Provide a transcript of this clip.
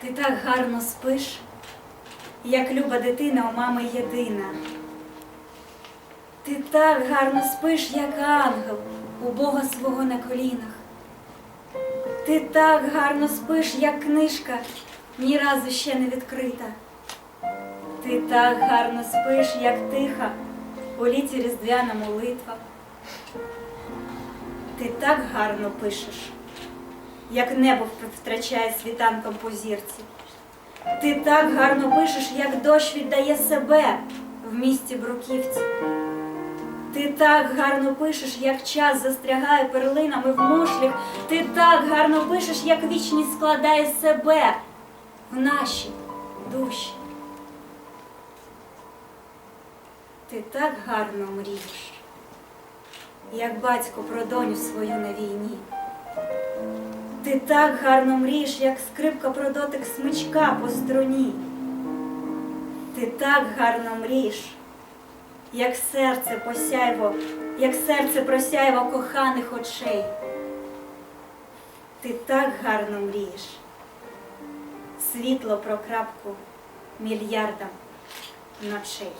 Ти так гарно спиш, як люба дитина у мами єдина. Ти так гарно спиш, як ангел у Бога свого на колінах. Ти так гарно спиш, як книжка, ні разу ще не відкрита. Ти так гарно спиш, як тиха у літі різдвяна молитва. Ти так гарно пишеш, як небо втрачає світанком по зірці. Ти так гарно пишеш, як дощ віддає себе в місті Бруківці. Ти так гарно пишеш, як час застрягає перлинами в мушлях. Ти так гарно пишеш, як вічність складає себе в наші душі. Ти так гарно мрієш, як батько про доню свою на війні. Ти так гарно мрієш, як скрипка про дотик смичка по струні. Ти так гарно мрієш, як серце посяйво, як серце просяйво коханих очей. Ти так гарно мрієш, світло про крапку мільярдам ночей.